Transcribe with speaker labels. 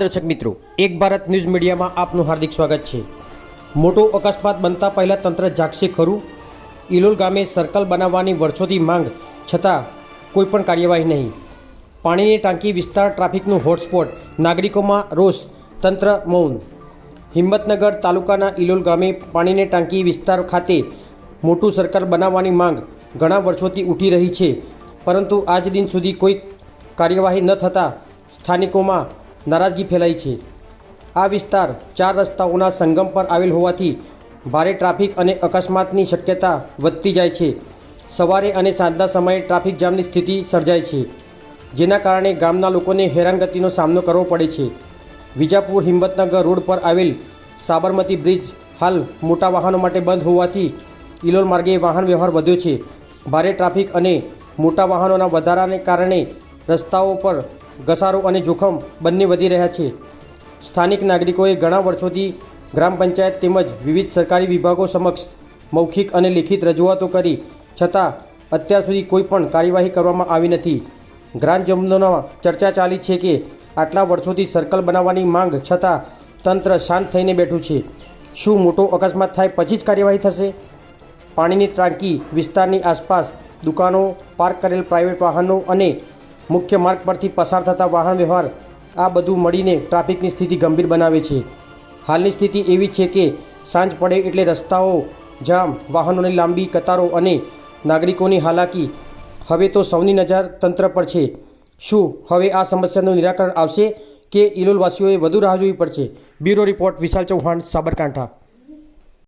Speaker 1: દર્શક મિત્રો, એક ભારત ન્યૂઝ મીડિયામાં આપનું હાર્દિક સ્વાગત છે. મોટો અકસ્માત બનતા પહેલાં તંત્ર જાગશે ખરું? ઇલોલ ગામે સર્કલ બનાવવાની વર્ષોથી માંગ, છતાં કોઈપણ કાર્યવાહી નહીં. પાણીની ટાંકી વિસ્તાર ટ્રાફિકનું હોટસ્પોટ, નાગરિકોમાં રોષ, તંત્ર મૌન. હિંમતનગર તાલુકાના ઇલોલ ગામે પાણીની ટાંકી વિસ્તાર ખાતે મોટું સર્કલ બનાવવાની માંગ ઘણા વર્ષોથી ઉઠી રહી છે, પરંતુ આજ દિન સુધી કોઈ કાર્યવાહી ન થતાં સ્થાનિકોમાં નારાજગી ફેલાઈ છે. આ વિસ્તાર ચાર રસ્તાઓના સંગમ પર આવેલ હોવાથી ભારે ટ્રાફિક અને અકસ્માતની શક્યતા વધતી જાય છે. સવારે અને સાંજના સમયે ટ્રાફિક જામની સ્થિતિ સર્જાય છે, જેના કારણે ગામના લોકોને હેરાનગતિનો સામનો કરવો પડે છે. વિજાપુર હિંમતનગર રોડ પર આવેલ સાબરમતી બ્રિજ હાલ મોટા વાહનો માટે બંધ હોવાથી ઇલોલ માર્ગે વાહન વ્યવહાર વધ્યો છે. ભારે ટ્રાફિક અને મોટા વાહનોના વધારાને કારણે રસ્તાઓ પર ઘસારો અને જોખમ બંને વધી રહ્યા છે. સ્થાનિક નાગરિકોએ ઘણા વર્ષોથી ગ્રામ પંચાયત તેમજ વિવિધ સરકારી વિભાગો સમક્ષ મૌખિક અને લેખિત રજૂઆતો કરી, છતાં અત્યાર સુધી કોઈ પણ કાર્યવાહી કરવામાં આવી નથી. ગ્રામજનોમાં ચર્ચા ચાલી છે કે આટલા વર્ષોથી સર્કલ બનાવવાની માંગ છતાં તંત્ર શાંત થઈને બેઠું છે. શું મોટો અકસ્માત થાય પછી જ કાર્યવાહી થશે? પાણીની ટાંકી વિસ્તારની આસપાસ દુકાનો, પાર્ક કરેલ પ્રાઇવેટ વાહનો અને મુખ્ય માર્ગ પરથી પસાર થતા વાહન વ્યવહાર આ બધું મળીને ટ્રાફિકની સ્થિતિ ગંભીર બનાવે છે. હાલની સ્થિતિ એવી છે કે સાંજ પડે એટલે રસ્તાઓ, જામ, વાહનોની લાંબી કતારો અને નાગરિકોની હાલાકી હવે તો સૌની નજર તંત્ર પર છે. શું હવે આ સમસ્યાનું નિરાકરણ આવશે કે ઇલોલવાસીઓએ વધુ રાહ જોવી પડશે? Bureau report Vishal Chauhan, Sabarkantha.